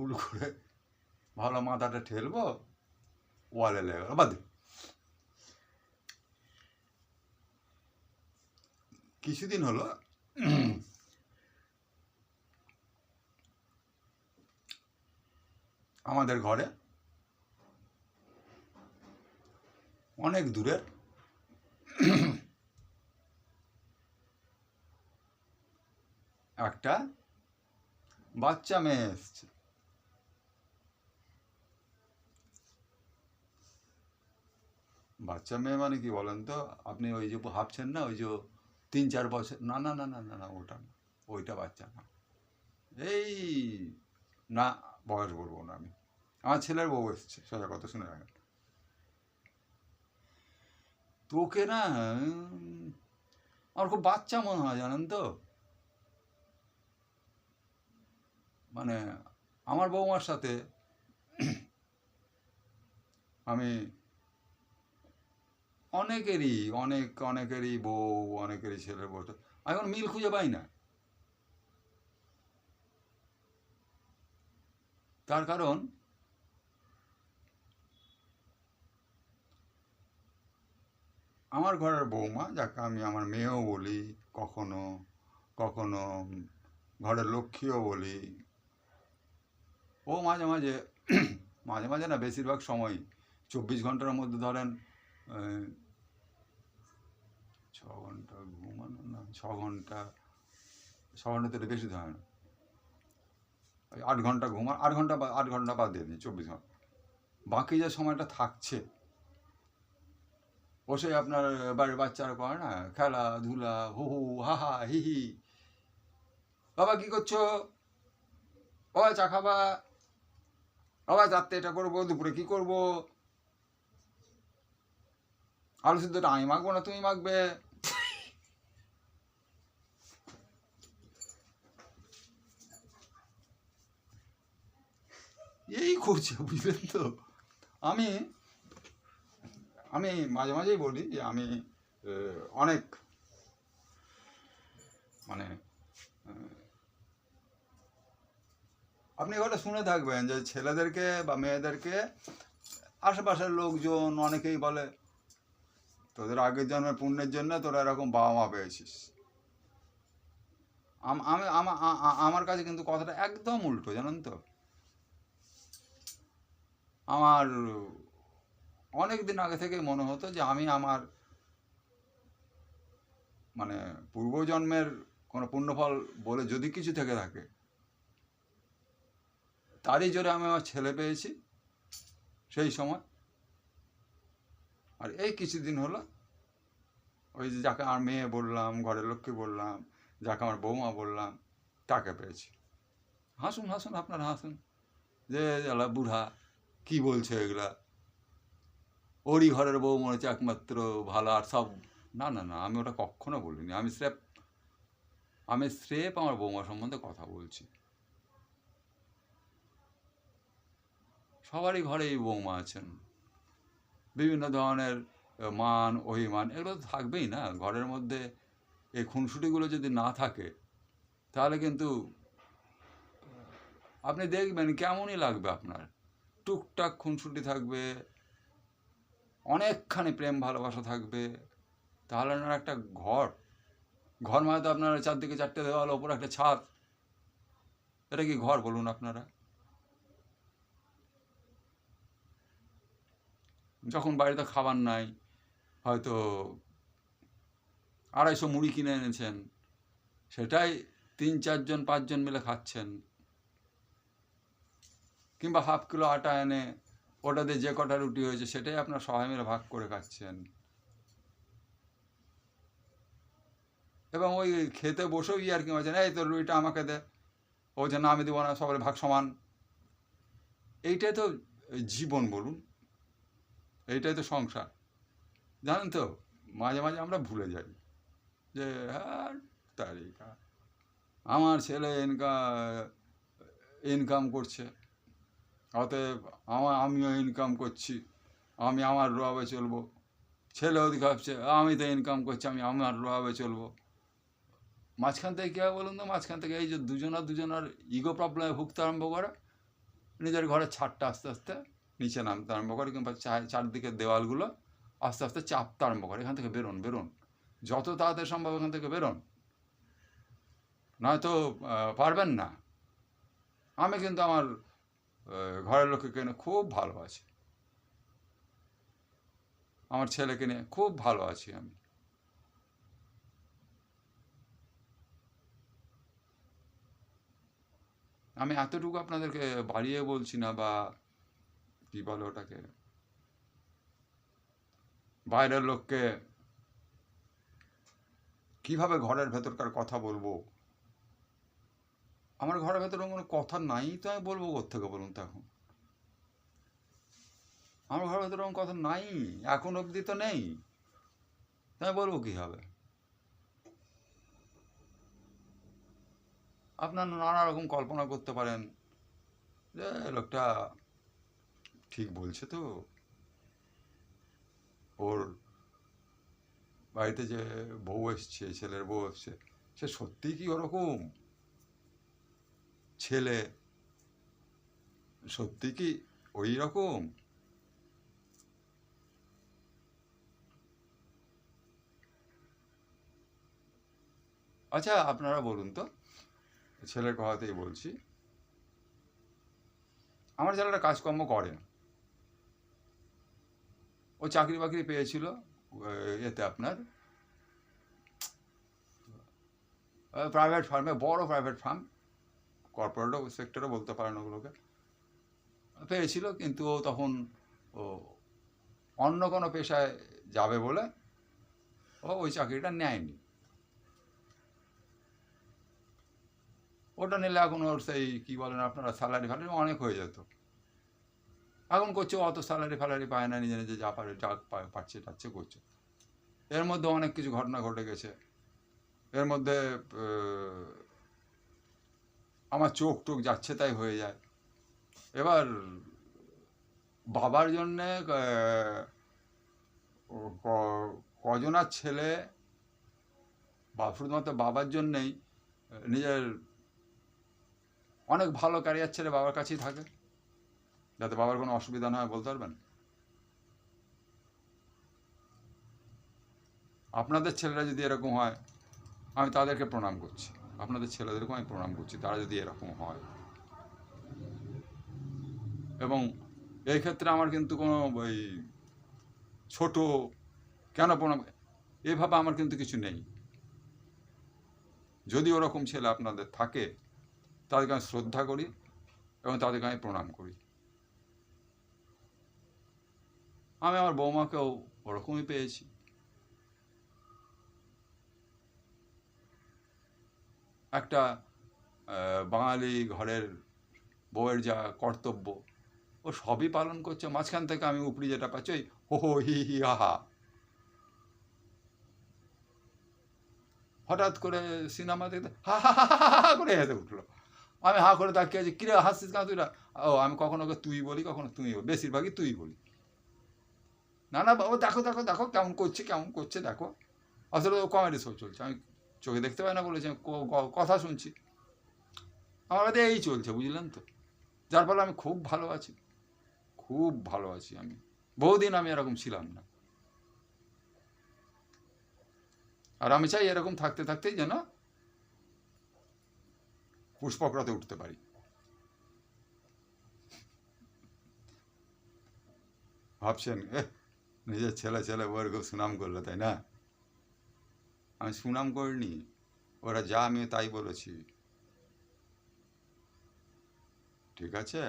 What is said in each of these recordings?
ভুল করে ভালো মাথাটা ঠেলবো, ওয়ালে লেগে গেল, বাদ কিছুদিন হলো, আমাদের ঘরে অনেক দূরের একটা বাচ্চা মেয়ে এসছে। বাচ্চা মেয়ে মানে কি বলেন তো? আপনি ওই যে ভাবছেন না, ওই যে তিন চার বছর, না না না না না না, ওটা না, ওইটা বাচ্চা না। এই না, বয়স বলব না আমি। আমার ছেলের বউ এসছে, সোজা কথা শুনে রাখেন। তোকে না, আমার খুব বাচ্চা মনে হয়, জানেন তো? মানে আমার বৌমার সাথে আমি অনেকেরই, অনেক, অনেকেরই বউ, অনেকেরই ছেলের বউ। এখন মিল খুঁজে পাই না। তার কারণ, আমার ঘরের বৌমা যাকে আমি আমার মেয়েও বলি, কখনো কখনো ঘরের লক্ষ্মীও বলি, ও মাঝে মাঝে মাঝে মাঝে না, বেশিরভাগ সময় চব্বিশ ঘণ্টার মধ্যে ধরেন ছ ঘণ্টা ঘুমানো না, ছ ঘণ্টা ছ ঘণ্টা থেকে বেশি হয় না। আট ঘণ্টা ঘুমা আট ঘণ্টা আট ঘণ্টা বাদ দিয়ে দিই, চব্বিশ ঘণ্টা। বাকি যে সময়টা থাকছে বসে আপনার বাড়ির বাচ্চারা করে না, খেলাধুলা, হু হু, হা হা, হি হি। বাবা, কি করছ? বাবা, চা খাবা? বাবা, রাত্রে এটা করব, দুপুরে কি করব? আলু সিদ্ধটা আমি মাখবো না, তুমি মাখবে। এই করছে, বুঝলেন তো? আমি আমি মাঝে মাঝেই বলি যে আমি অনেক মানে আপনি ওটা শুনে থাকবেন যে ছেলেদেরকে বা মেয়েদেরকে, আশেপাশের লোকজন অনেকেই বলে তোদের আগের জন্মের পুণ্যের জন্য তোরা এরকম বাবা মা পেয়েছিস। আমি আমার কাছে কিন্তু কথাটা একদম উল্টো, জানেন তো? আমার অনেক দিন আগে থেকে মনে হতো যে আমি আমার মানে পূর্বজন্মের কোনো পুণ্যফল বলে যদি কিছু থেকে থাকে, তারই জোরে আমি আমার ছেলে পেয়েছি সেই সময়। আর এই কিছুদিন হলো, ওই যে যাকে আমার মেয়ে বললাম, ঘরের লক্ষ্মী বললাম, যাকে আমার বৌমা বললাম, তাকে পেয়েছি। হাসুন হাসুন, আপনারা হাসুন। যে এলা বুড়া, কি বলছে এগুলা? ওরই ঘরের বউ মনে হচ্ছে একমাত্র ভালো আর সব না না না, আমি ওটা কখনো বলিনি। আমি স্রেফ আমি স্রেফ আমার বৌমা সম্বন্ধে কথা বলছি। সবারই ঘরে এই বৌমা আছেন। বিভিন্ন ধরনের মান, অভিমান এগুলো তো থাকবেই না। ঘরের মধ্যে এই খুনসুটিগুলো যদি না থাকে, তাহলে কিন্তু আপনি দেখবেন কেমনই লাগবে আপনার। টুকটাক খুনসুটি থাকবে, অনেকখানি প্রেম ভালোবাসা থাকবে, তাহলে আপনার একটা ঘর। ঘর মানে তো আপনার চারদিকে চারটে দেওয়াল, ওপর একটা ছাদ। এটা কি ঘর বলুন আপনারা? যখন বাড়িতে খাবার নাই, হয়তো আড়াইশো মুড়ি কিনে এনেছেন, সেটাই তিন, চারজন, পাঁচজন মিলে খাচ্ছেন। কিংবা হাফ কিলো আটা এনে ওটাতে যে কটা রুটি হয়েছে, সেটাই আপনার সবাই মিলে ভাগ করে খাচ্ছেন। এবং ওই খেতে বসেও ইয়ার কি বলছেন এই তোর রুটিটা আমাকে দে। ও যে, না, আমি দেবো না সবার ভাগ সমান। এইটাই তো জীবন বলুন। এইটাই তো সংসার। জানেন তো, মাঝে মাঝে আমরা ভুলে যাই যে হ্যাঁ তারিকা আমার ছেলে ইনকাম ইনকাম করছে। অতএব আমার আমিও ইনকাম করছি। আমি আমার রোয়াবে চলবো। ছেলে ওদিকে ভাবছে আমি তো ইনকাম করছি, আমি আমার রোয়াবে চলবো। মাঝখান থেকে কী বলুন তো? মাঝখান থেকে এই যে দুজনা দুজনার ইগো প্রবলেমে ভুগতে আরম্ভ করে, নিজের ঘরের ছাদটা আস্তে আস্তে নিচে নামতে আরম্ভ করে কিংবা চারদিকের দেওয়ালগুলো আস্তে আস্তে চাপতে আরম্ভ করে। এখান থেকে বেরোন বেরোন। যত তাড়াতাড়ি সম্ভব এখান থেকে বেরোন। নয়তো পারবেন না। আমি কিন্তু আমার ঘরের লোককে কিনে খুব ভালো আছি আমার ছেলেকে নিয়ে খুব ভালো আছি আমি। আমি এতটুকু আপনাদেরকে বাড়িয়ে বলছি না বা কি বলে ওটাকে। বাইরের লোককে কীভাবে ঘরের ভেতরকার কথা বলব? আমার ঘরের ভেতরে কোনো কথা নাই তো আমি বলব থেকে বলুন তো এখন? আমার ঘরের ভেতরে কথা নাই, এখন অবধি তো নেই। আমি বলব কী হবে আপনার নানা রকম কল্পনা করতে পারেন যে, লোকটা ঠিক বলছে তো? ওর বাড়িতে যে বউ এসছে, ছেলের বউ এসছে, সে সত্যিই কি ওরকম? ছেলে সত্যি কি ওই রকম আচ্ছা আপনারা বলুন তো, ছেলের কথাতেই বলছি। আমার ছেলেটা কাজকর্ম করে না। ও চাকরি বাকরি পেয়েছিল এতে আপনার। প্রাইভেট ফার্মে বড় প্রাইভেট ফার্ম কর্পোরেটও সেক্টরও বলতে পারেন ওগুলোকে। পেয়েছিল, কিন্তু ও তখন, ও, অন্য কোনো পেশায় যাবে বলে ও ওই চাকরিটা নেয়নি। ওটা নিলে এখন ওর সেই, কী বলেন আপনারা স্যালারি ফ্যালারি অনেক হয়ে যেত। এখন করছে, অত স্যালারি ফ্যালারি পায় না, নিজে নিজে যা পারে, যা পাচ্ছে টাচ্ছে করছে। এর মধ্যে অনেক কিছু ঘটনা ঘটে গেছে। এর মধ্যে আমার চোখ টোক যাচ্ছে তাই হয়ে যায়। এবার, বাবার জন্যে কজনার ছেলে বা শুধুমাত্র বাবার জন্যেই নিজের অনেক ভালো ক্যারিয়ার ছেলে বাবার কাছেই থাকে। যাতে বাবার কোনো অসুবিধা না হয়, বলতে পারবেন? আপনাদের ছেলেরা যদি এরকম হয়, আমি তাদেরকে প্রণাম করছি। আপনাদের ছেলেদেরকেও আমি প্রণাম করছি, তারা যদি এরকম হয়। এবং এই ক্ষেত্রে আমার কিন্তু কোনো ওই ছোট, কেন প্রণাম? এভাবে আমার কিন্তু কিছু নেই। যদি ওরকম ছেলে আপনাদের থাকে, তাদেরকে আমি শ্রদ্ধা করি এবং তাদেরকে আমি প্রণাম করি। আমি আমার বৌমাকেও ওরকমই পেয়েছি। একটা বাঙালি ঘরের বউয়ের যা কর্তব্য, ও সবই পালন করছে। মাঝখান থেকে আমি উপরি যেটা পাচ্ছি, ওই হো হো হি হি আহা হঠাৎ করে সিনেমা দেখতে, হা হা হা হা হা করে হেসে উঠল। আমি হা করে তাকিয়ে আছি, কিরে হাসছিস কেন তুই? ও, আমি কখনো ওকে তুই বলি, কখনো তুই বলি বেশিরভাগই তুই বলি। না না, বাবা, দেখো দেখো দেখো কেমন করছে কেমন করছে, দেখো। ও কমেডি শো চলছে। আমি চোখে দেখতে পাই না বলেছি কথা শুনছি। আমার কাছে এই চলছে, বুঝলেন তো? যার ফলে আমি খুব ভালো আছি। খুব ভালো আছি আমি। বহুদিন আমি এরকম ছিলাম না। আর আমি চাই এরকম থাকতে থাকতেই যেন পুষ্পকরাতে উঠতে পারি। ভাবছেন নিজের ছেলে ছেলে বউয়ের সুনাম করল, তাই না? আমি সুনাম করিনি, ওরা যা আমি তাই বলেছি। ঠিক আছে?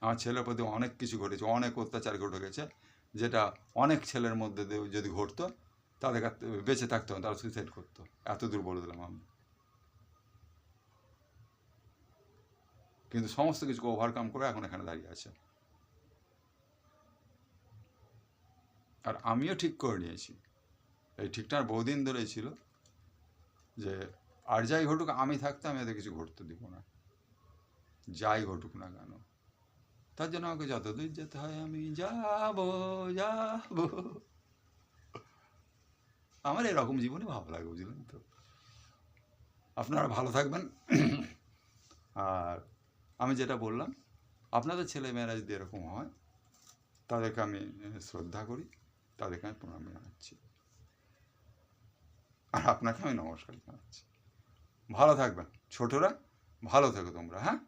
আমার ছেলের প্রতি অনেক কিছু ঘটেছে, অনেক অত্যাচার ঘটে গেছে, যেটা অনেক ছেলের মধ্যে যদি ঘটতো, তাদের কাছ বেঁচে থাকতো না, তারা সুইসাইড করতো। এত দূর বলে দিলাম আমি। কিন্তু সমস্ত কিছুকে ওভারকাম করে এখন এখানে দাঁড়িয়ে আছে। আর আমিও ঠিক করে নিয়েছি। এই আর বহুদিন ধরেই ছিল যে, আর যাই ঘটুক, আমি থাকতে আমি এদের কিছু ঘটতে দিব না। যাই ঘটুক না কেন। তার জন্য আমাকে যতদূর যেতে হয়, আমি যাব যাব। আমার এরকম জীবনে ভালো লাগে, বুঝলেন তো। আপনারা ভালো থাকবেন। আর আমি যেটা বললাম, আপনাদের ছেলেমেয়েরা যদি এরকম হয়, তাদেরকে আমি শ্রদ্ধা করি। তাদেরকে আমি প্রণাম জানাচ্ছি। আর আপনাকে আমি নমস্কার জানাচ্ছি। ভালো থাকবেন। ছোটরা, ভালো থেকো তোমরা হ্যাঁ?